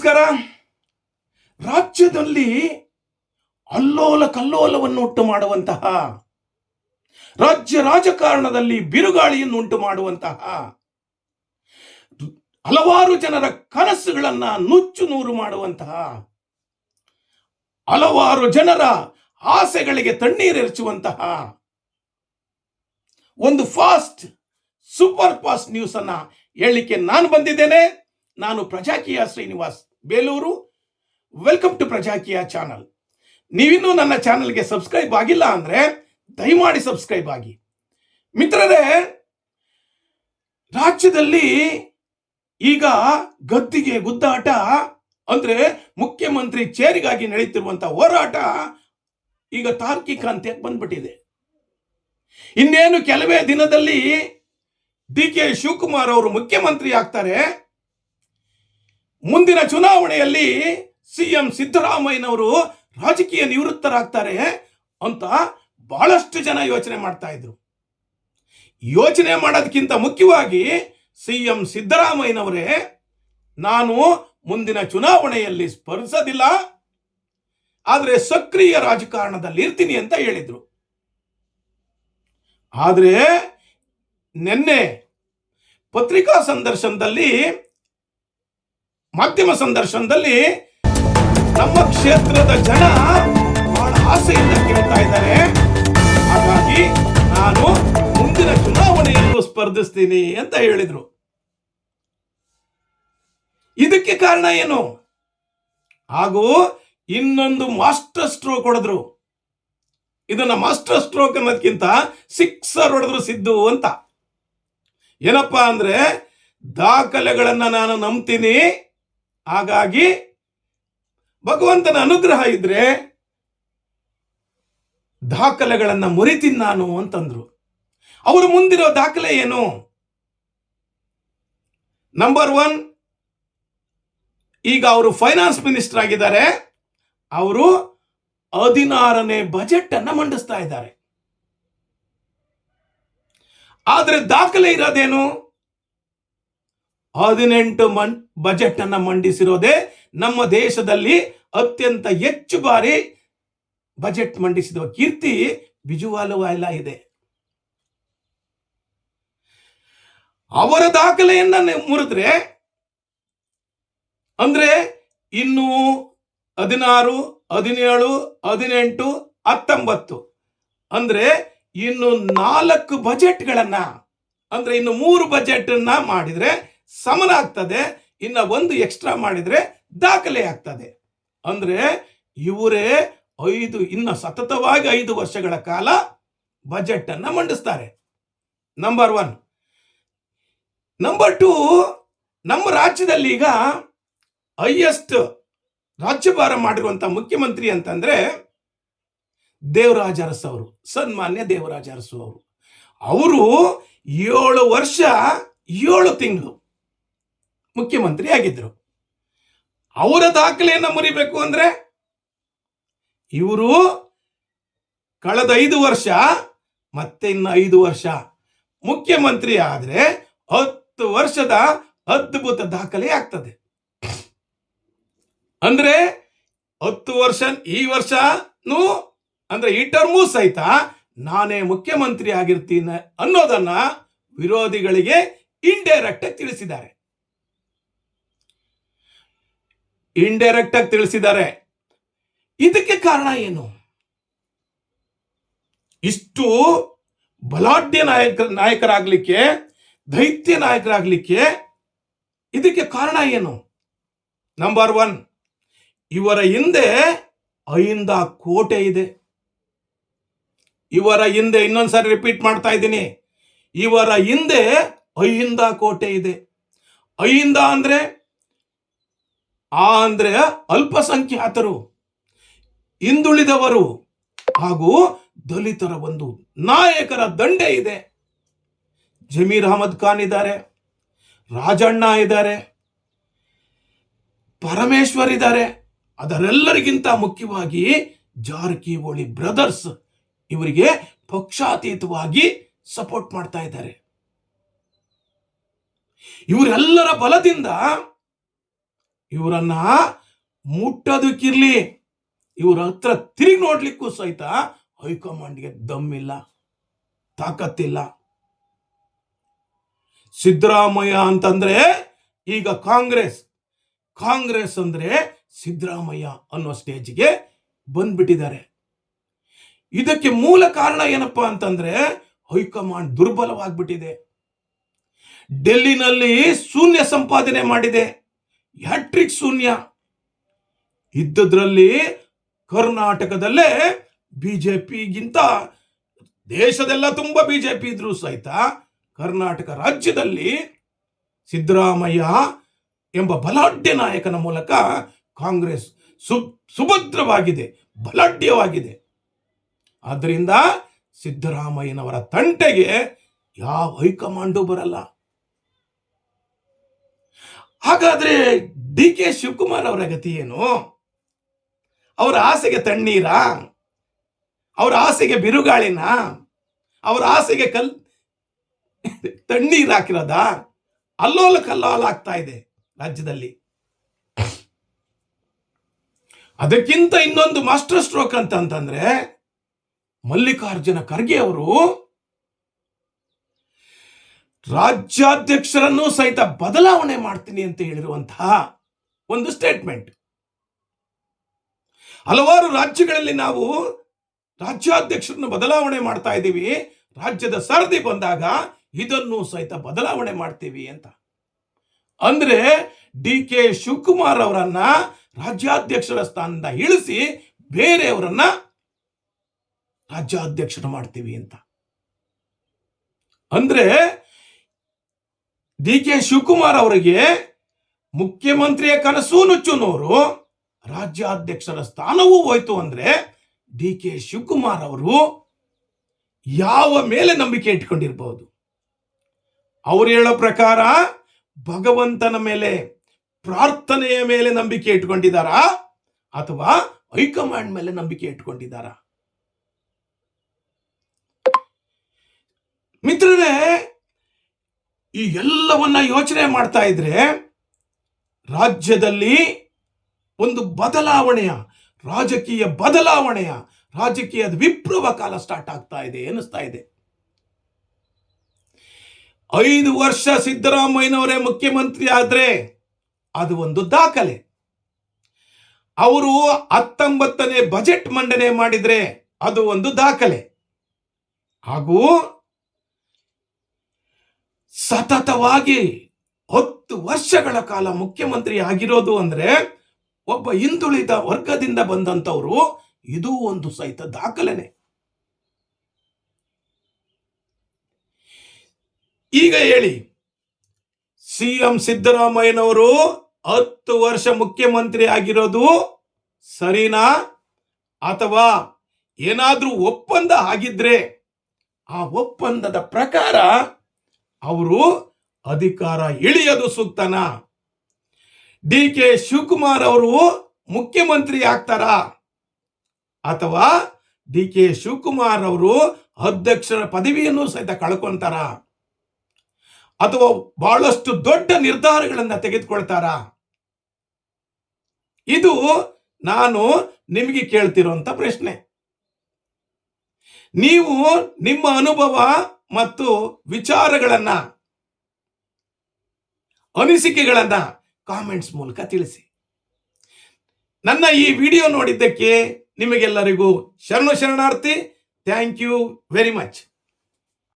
ನಮಸ್ಕಾರ ರಾಜ್ಯದಲ್ಲಿ ಅಲ್ಲೋಲ ಕಲ್ಲೋಲವನ್ನು ಉಂಟು ಮಾಡುವಂತಹ, ರಾಜ್ಯ ರಾಜಕಾರಣದಲ್ಲಿ ಬಿರುಗಾಳಿಯನ್ನು ಉಂಟು ಮಾಡುವಂತಹ ಹಲವಾರು ಜನರ ಕನಸುಗಳನ್ನ ನುಚ್ಚು ನೂರು ಮಾಡುವಂತಹ, ಹಲವಾರು ಜನರ ಆಸೆಗಳಿಗೆ ತಣ್ಣೀರೆರಚುವಂತಹ ಒಂದು ಫಾಸ್ಟ್, ಸೂಪರ್ ಫಾಸ್ಟ್ ನ್ಯೂಸ್ ಅನ್ನ ಹೇಳಲಿಕ್ಕೆ ನಾನು ಬಂದಿದ್ದೇನೆ. ನಾನು Prajakiya Srinivas Belur. Welcome to Prajakiya channel ನೀವಿನ್ನೂ ನನ್ನ ಚಾನಲ್ಗೆ ಸಬ್ಸ್ಕ್ರೈಬ್ ಆಗಿಲ್ಲ ಅಂದ್ರೆ ದಯಮಾಡಿ ಸಬ್ಸ್ಕ್ರೈಬ್ ಆಗಿ. ಮಿತ್ರರೇ, ರಾಜ್ಯದಲ್ಲಿ ಈಗ ಗದ್ದಿಗೆ ಗುದ್ದಾಟ ಅಂದ್ರೆ ಮುಖ್ಯಮಂತ್ರಿ ಚೇರಿಗಾಗಿ ನಡೆಯುತ್ತಿರುವಂಥ ಹೋರಾಟ ಈಗ ತಾರ್ಕಿಕ ಅಂತ್ಯಕ್ಕೆ ಬಂದ್ಬಿಟ್ಟಿದೆ. ಇನ್ನೇನು ಕೆಲವೇ ದಿನದಲ್ಲಿ ಡಿ ಕೆ ಶಿವಕುಮಾರ್ ಅವರು ಮುಖ್ಯಮಂತ್ರಿ ಆಗ್ತಾರೆ ಮುಂದಿನ ಚುನಾವಣೆಯಲ್ಲಿ ಸಿ ಎಂ ಸಿದ್ದರಾಮಯ್ಯನವರು ರಾಜಕೀಯ ನಿವೃತ್ತರಾಗ್ತಾರೆ ಅಂತ ಬಹಳಷ್ಟು ಜನ ಯೋಚನೆ ಮಾಡ್ತಾ ಇದ್ರು. ಯೋಚನೆ ಮಾಡೋದಕ್ಕಿಂತ ಮುಖ್ಯವಾಗಿ ಸಿ ಎಂ ಸಿದ್ದರಾಮಯ್ಯನವರೇ, ನಾನು ಮುಂದಿನ ಚುನಾವಣೆಯಲ್ಲಿ ಸ್ಪರ್ಧಿಸೋದಿಲ್ಲ, ಆದರೆ ಸಕ್ರಿಯ ರಾಜಕಾರಣದಲ್ಲಿ ಇರ್ತೀನಿ ಅಂತ ಹೇಳಿದ್ರು. ಆದರೆ ನಿನ್ನೆ ಪತ್ರಿಕಾ ಸಂದರ್ಶನದಲ್ಲಿ ಮಾಧ್ಯಮ ಸಂದರ್ಶನದಲ್ಲಿ ನಮ್ಮ ಕ್ಷೇತ್ರದ ಜನ ಬಹಳ ಆಸೆಯಿಂದ ಕೇಳ್ತಾ ಇದ್ದಾರೆ. ಹಾಗಾಗಿ ನಾನು ಮುಂದಿನ ಚುನಾವಣೆಯಲ್ಲೂ ಸ್ಪರ್ಧಿಸ್ತೀನಿ ಅಂತ ಹೇಳಿದ್ರು. ಇದಕ್ಕೆ ಕಾರಣ ಏನು? ಹಾಗೂ ಇನ್ನೊಂದು ಮಾಸ್ಟರ್ ಸ್ಟ್ರೋಕ್ ಹೊಡೆದ್ರು. ಇದನ್ನ ಮಾಸ್ಟರ್ ಸ್ಟ್ರೋಕ್ ಅನ್ನೋದಕ್ಕಿಂತ ಸಿಕ್ಸರ್ ಹೊಡೆದ್ರು ಸಿದ್ದು ಅಂತ. ಏನಪ್ಪಾ ಅಂದ್ರೆ ದಾಖಲೆಗಳನ್ನ ನಾನು ನಂಬ್ತೀನಿ. ಹಾಗಾಗಿ ಭಗವಂತನ ಅನುಗ್ರಹ ಇದ್ರೆ ದಾಖಲೆಗಳನ್ನು ಮುರಿತೀನಿ ನಾನು ಅಂತಂದ್ರು. ಅವರು ಮುಂದಿರೋ ದಾಖಲೆ ಏನು? ನಂಬರ್ ಒನ್ ಈಗ ಅವರು ಫೈನಾನ್ಸ್ ಮಿನಿಸ್ಟರ್ ಆಗಿದ್ದಾರೆ. ಅವರು ಹದಿನಾರನೇ ಬಜೆಟ್ ಅನ್ನ ಮಂಡಿಸ್ತಾ ಇದ್ದಾರೆ. ಆದರೆ ದಾಖಲೆ ಇರೋದೇನು? ಹದಿನೆಂಟು ಮನ್ ಬಜೆಟ್ ಅನ್ನು ಮಂಡಿಸಿರೋದೇ ನಮ್ಮ ದೇಶದಲ್ಲಿ ಅತ್ಯಂತ ಹೆಚ್ಚು ಬಾರಿ ಬಜೆಟ್ ಮಂಡಿಸಿದ ಕೀರ್ತಿ ಬಿಜುವಾಲವಾಲ ಇದೆ. ಅವರ ದಾಖಲೆಯನ್ನ ಮುರಿದ್ರೆ ಅಂದ್ರೆ ಇನ್ನು ಹದಿನಾರು, ಹದಿನೇಳು, ಹದಿನೆಂಟು, ಹತ್ತೊಂಬತ್ತು. ಅಂದ್ರೆ ಇನ್ನು ನಾಲ್ಕು ಬಜೆಟ್ಗಳನ್ನ, ಅಂದ್ರೆ ಇನ್ನು ಮೂರು ಬಜೆಟ್ ಮಾಡಿದ್ರೆ ಸಮನ ಆಗ್ತದೆ ಇನ್ನ ಒಂದು ಎಕ್ಸ್ಟ್ರಾ ಮಾಡಿದ್ರೆ ದಾಖಲೆ ಆಗ್ತದೆ. ಅಂದ್ರೆ ಇವರೇ ಐದು, ಇನ್ನ ಸತತವಾಗಿ ಐದು ವರ್ಷಗಳ ಕಾಲ ಬಜೆಟ್ ಅನ್ನ ಮಂಡಿಸ್ತಾರೆ. ನಂಬರ್ ಒನ್ ನಂಬರ್ ಟೂ ನಮ್ಮ ರಾಜ್ಯದಲ್ಲಿ ಈಗ ಹೈಯೆಸ್ಟ್ ರಾಜ್ಯಭಾರ ಮಾಡಿರುವಂಥ ಮುಖ್ಯಮಂತ್ರಿ ಅಂತಂದ್ರೆ ದೇವರಾಜ ಅರಸು ಅವರು, ಸನ್ಮಾನ್ಯ ದೇವರಾಜ ಅರಸು ಅವರು. ಅವರು ಏಳು ವರ್ಷ, ಏಳು ತಿಂಗಳು ಮುಖ್ಯಮಂತ್ರಿ ಆಗಿದ್ರು. ಅವರ ದಾಖಲೆಯನ್ನ ಮುರಿಬೇಕು ಅಂದ್ರೆ ಇವರು ಕಳೆದ ಐದು ವರ್ಷ, ಮತ್ತೆ ಇನ್ನು ಐದು ವರ್ಷ. ಮುಖ್ಯಮಂತ್ರಿ ಆದ್ರೆ ಹತ್ತು ವರ್ಷದ ಅದ್ಭುತ ದಾಖಲೆ ಆಗ್ತದೆ. ಅಂದ್ರೆ ಹತ್ತು ವರ್ಷ, ಈ ವರ್ಷನೂ ಅಂದ್ರೆ ಈ ಟರ್ಮು ಸಹಿತ ನಾನೇ ಮುಖ್ಯಮಂತ್ರಿ ಆಗಿರ್ತೀನಿ ಅನ್ನೋದನ್ನ ವಿರೋಧಿಗಳಿಗೆ ಇಂಡೈರೆಕ್ಟ್ ತಿಳಿಸಿದ್ದಾರೆ. ಇಂಡೈರೆಕ್ಟ್ ಆಗಿ ತಿಳಿಸಿದ್ದಾರೆ. ಇದಕ್ಕೆ ಕಾರಣ ಏನು? ಇಷ್ಟು ಬಲಾಢ್ಯ ನಾಯಕ, ನಾಯಕರಾಗಲಿಕ್ಕೆ, ದೈತ್ಯ ನಾಯಕರಾಗಲಿಕ್ಕೆ ಇದಕ್ಕೆ ಕಾರಣ ಏನು? ನಂಬರ್ ಒನ್ ಇವರ ಹಿಂದೆ ಅಹಿಂದ ಕೋಟೆ ಇದೆ. ಇವರ ಹಿಂದೆ ಇನ್ನೊಂದ್ಸರಿ ರಿಪೀಟ್ ಮಾಡ್ತಾ ಇದ್ದೀನಿ. ಇವರ ಹಿಂದೆ ಅಹಿಂದ ಕೋಟೆ ಇದೆ. ಅಹಿಂದ ಅಂದ್ರೆ ಆ ಅಂದ್ರೆ ಅಲ್ಪಸಂಖ್ಯಾತರು, ಹಿಂದುಳಿದವರು ಹಾಗೂ ದಲಿತರ ಒಂದು ನಾಯಕರ ದಂಡೆ ಇದೆ. ಜಮೀರ್ ಅಹಮದ್ ಖಾನ್ ಇದ್ದಾರೆ, ರಾಜಣ್ಣ ಇದ್ದಾರೆ, ಪರಮೇಶ್ವರ್ ಇದ್ದಾರೆ. ಅದರೆಲ್ಲರಿಗಿಂತ ಮುಖ್ಯವಾಗಿ ಜಾರಕಿಹೊಳಿ ಬ್ರದರ್ಸ್ ಇವರಿಗೆ ಪಕ್ಷಾತೀತವಾಗಿ ಸಪೋರ್ಟ್ ಮಾಡ್ತಾ ಇದ್ದಾರೆ. ಇವರೆಲ್ಲರ ಬಲದಿಂದ ಇವರನ್ನ ಮುಟ್ಟೋದಕ್ಕಿರ್ಲಿ, ಇವ್ರ ಹತ್ರ ತಿರುಗಿ ನೋಡ್ಲಿಕ್ಕೂ ಸಹಿತ ಹೈಕಮಾಂಡ್ಗೆ ದಮ್ಮಿಲ್ಲ, ತಾಕತ್ತಿಲ್ಲ. ಸಿದ್ದರಾಮಯ್ಯ ಅಂತಂದ್ರೆ ಈಗ ಕಾಂಗ್ರೆಸ್. ಕಾಂಗ್ರೆಸ್ ಅಂದ್ರೆ ಸಿದ್ದರಾಮಯ್ಯ ಅನ್ನೋ ಸ್ಟೇಜ್ಗೆ ಬಂದ್ಬಿಟ್ಟಿದ್ದಾರೆ. ಇದಕ್ಕೆ ಮೂಲ ಕಾರಣ ಏನಪ್ಪಾ ಅಂತಂದ್ರೆ ಹೈಕಮಾಂಡ್ ದುರ್ಬಲವಾಗ್ಬಿಟ್ಟಿದೆ. ಡೆಲ್ಲಿನಲ್ಲಿ ಶೂನ್ಯ ಸಂಪಾದನೆ ಮಾಡಿದೆ. ಹ್ಯಾಟ್ರಿಕ್ ಶೂನ್ಯ. ಇದ್ದದ್ರಲ್ಲಿ ಕರ್ನಾಟಕದಲ್ಲೇ ಬಿಜೆಪಿಗಿಂತ ದೇಶದೆಲ್ಲ ತುಂಬಾ ಬಿಜೆಪಿ ಇದ್ರೂ ಸಹಿತ ಕರ್ನಾಟಕ ರಾಜ್ಯದಲ್ಲಿ ಸಿದ್ದರಾಮಯ್ಯ ಎಂಬ ಬಲಾಢ್ಯ ನಾಯಕನ ಮೂಲಕ ಕಾಂಗ್ರೆಸ್ ಸು ಸುಭದ್ರವಾಗಿದೆ, ಬಲಾಢ್ಯವಾಗಿದೆ. ಆದ್ದರಿಂದ ಸಿದ್ದರಾಮಯ್ಯನವರ ತಂಟೆಗೆ ಯಾವ ಹೈಕಮಾಂಡು ಬರಲ್ಲ. ಹಾಗಾದ್ರೆ ಡಿ ಕೆ ಶಿವಕುಮಾರ್ ಅವರ ಗತಿ ಏನು? ಅವರ ಆಸೆಗೆ ತಣ್ಣೀರ? ಅವರ ಆಸೆಗೆ ಬಿರುಗಾಳಿನ? ಅವರ ಆಸೆಗೆ ಕಲ್ ತಣ್ಣೀರ್ ಹಾಕಿರೋದ? ಅಲ್ಲೋಲ ಕಲ್ಲೋಲ ಆಗ್ತಾ ಇದೆ ರಾಜ್ಯದಲ್ಲಿ. ಅದಕ್ಕಿಂತ ಇನ್ನೊಂದು ಮಾಸ್ಟರ್ ಸ್ಟ್ರೋಕ್ ಅಂತ ಅಂತಂದ್ರೆ ಮಲ್ಲಿಕಾರ್ಜುನ ಖರ್ಗೆ ಅವರು ರಾಜ್ಯಾಧ್ಯಕ್ಷರನ್ನು ಸಹಿತ ಬದಲಾವಣೆ ಮಾಡ್ತೀನಿ ಅಂತ ಹೇಳಿರುವಂತಹ ಒಂದು ಸ್ಟೇಟ್ಮೆಂಟ್ ಹಲವಾರು ರಾಜ್ಯಗಳಲ್ಲಿ ನಾವು ರಾಜ್ಯಾಧ್ಯಕ್ಷರನ್ನು ಬದಲಾವಣೆ ಮಾಡ್ತಾ ಇದ್ದೀವಿ. ರಾಜ್ಯದ ಸರದಿ ಬಂದಾಗ ಇದನ್ನು ಸಹಿತ ಬದಲಾವಣೆ ಮಾಡ್ತೀವಿ ಅಂತ. ಅಂದ್ರೆ ಡಿ ಕೆ ಶಿವಕುಮಾರ್ ಅವರನ್ನ ರಾಜ್ಯಾಧ್ಯಕ್ಷರ ಸ್ಥಾನದಿಂದ ಇಳಿಸಿ ಬೇರೆಯವರನ್ನ ರಾಜ್ಯಾಧ್ಯಕ್ಷರು ಮಾಡ್ತೀವಿ ಅಂತ. ಅಂದ್ರೆ ಡಿ ಕೆ ಶಿವಕುಮಾರ್ ಅವರಿಗೆ ಮುಖ್ಯಮಂತ್ರಿಯ ಕನಸು ನುಚ್ಚುನೋರು ರಾಜ್ಯಾಧ್ಯಕ್ಷರ ಸ್ಥಾನವೂ ಹೋಯ್ತು ಅಂದ್ರೆ ಡಿ ಕೆ ಶಿವಕುಮಾರ್ ಅವರು ಯಾವ ಮೇಲೆ ನಂಬಿಕೆ ಇಟ್ಕೊಂಡಿರ್ಬಹುದು ಅವ್ರು ಹೇಳೋ ಪ್ರಕಾರ ಭಗವಂತನ ಮೇಲೆ, ಪ್ರಾರ್ಥನೆಯ ಮೇಲೆ ನಂಬಿಕೆ ಇಟ್ಕೊಂಡಿದ್ದಾರಾ? ಅಥವಾ ಹೈಕಮಾಂಡ್ ಮೇಲೆ ನಂಬಿಕೆ ಇಟ್ಕೊಂಡಿದ್ದಾರಾ? ಮಿತ್ರರೇ ಈ ಎಲ್ಲವನ್ನ ಯೋಚನೆ ಮಾಡ್ತಾ ಇದ್ರೆ ರಾಜ್ಯದಲ್ಲಿ ಒಂದು ಬದಲಾವಣೆಯ, ರಾಜಕೀಯ ಬದಲಾವಣೆಯ, ರಾಜಕೀಯದ ವಿಪ್ಲವ ಕಾಲ ಸ್ಟಾರ್ಟ್ ಆಗ್ತಾ ಇದೆ ಎನಿಸ್ತಾ ಇದೆ. ಐದು ವರ್ಷ ಸಿದ್ದರಾಮಯ್ಯನವರೇ ಮುಖ್ಯಮಂತ್ರಿ ಆದ್ರೆ ಅದು ಒಂದು ದಾಖಲೆ. ಅವರು ಹತ್ತೊಂಬತ್ತನೇ ಬಜೆಟ್ ಮಂಡನೆ ಮಾಡಿದ್ರೆ ಅದು ಒಂದು ದಾಖಲೆ. ಹಾಗೂ ಸತತವಾಗಿ ಹತ್ತು ವರ್ಷಗಳ ಕಾಲ ಮುಖ್ಯಮಂತ್ರಿ ಆಗಿರೋದು ಅಂದ್ರೆ ಒಬ್ಬ ಹಿಂದುಳಿದ ವರ್ಗದಿಂದ ಬಂದಂಥವರು ಇದು ಒಂದು ಸಹಿತ ದಾಖಲೆನೆ. ಈಗ ಹೇಳಿ ಸಿಎಂ ಸಿದ್ದರಾಮಯ್ಯನವರು ಹತ್ತು ವರ್ಷ ಮುಖ್ಯಮಂತ್ರಿ ಆಗಿರೋದು ಸರಿನಾ? ಅಥವಾ ಏನಾದರೂ ಒಪ್ಪಂದ ಆಗಿದ್ರೆ ಆ ಒಪ್ಪಂದದ ಪ್ರಕಾರ ಅವರು ಅಧಿಕಾರ ಇಳಿಯೋದು ಸೂಕ್ತನ ಡಿ ಕೆ ಶಿವಕುಮಾರ್ ಅವರು ಮುಖ್ಯಮಂತ್ರಿ ಆಗ್ತಾರ? ಅಥವಾ ಡಿ ಕೆ ಶಿವಕುಮಾರ್ ಅವರು ಅಧ್ಯಕ್ಷರ ಪದವಿಯನ್ನು ಸಹಿತ ಕಳ್ಕೊಂತಾರ? ಅಥವಾ ಬಹಳಷ್ಟು ದೊಡ್ಡ ನಿರ್ಧಾರಗಳನ್ನು ತೆಗೆದುಕೊಳ್ತಾರ? ಇದು ನಾನು ನಿಮಗೆ ಕೇಳ್ತಿರುವಂತ ಪ್ರಶ್ನೆ. ನೀವು ನಿಮ್ಮ ಅನುಭವ ಮತ್ತು ವಿಚಾರಗಳನ್ನ, ಅನಿಸಿಕೆಗಳನ್ನ ಕಾಮೆಂಟ್ಸ್ ಮೂಲಕ ತಿಳಿಸಿ. ನನ್ನ ಈ ವಿಡಿಯೋ ನೋಡಿದ್ದಕ್ಕೆ ನಿಮಗೆಲ್ಲರಿಗೂ ಶರಣ ಶರಣಾರ್ಥಿ. Thank you very much